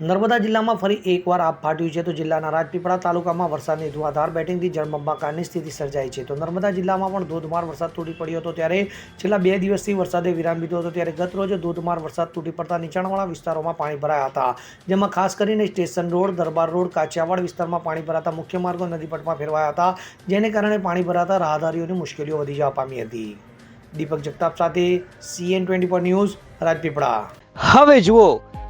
નર્મદા જિલ્લામાં ફરી એકવાર આપ ફાટ્યું છે. તો જિલ્લાના રાજપીપળા તાલુકામાં વરસાદની ધુઆધાર બેટિંગથી જળબંબાકારની સ્થિતિ સર્જાઈ છે. તો નર્મદા જિલ્લામાં પણ ધોધમાર વરસાદ તૂટી પડ્યો હતો. ત્યારે છેલ્લા બે દિવસથી વરસાદે વિરામ લીધો હતો. ત્યારે ગત રોજ ધોધમાર વરસાદ તૂટી પડતા નીચાણવાળા વિસ્તારોમાં પાણી ભરાયા હતા. જેમાં ખાસ કરીને station road, Darbar road Kachhiyawad વિસ્તારમાં પાણી ભરાતા મુખ્ય માર્ગો નદીપટમાં ફેરવાયા હતા. જેને કારણે પાણી ભરાતા રાહદારીઓની મુશ્કેલીઓ વધી જવા પામી હતી. દીપક જગતાપ સાથે સીએન ટ્વેન્ટી ન્યૂઝ રાજપીપળા. હવે જુઓ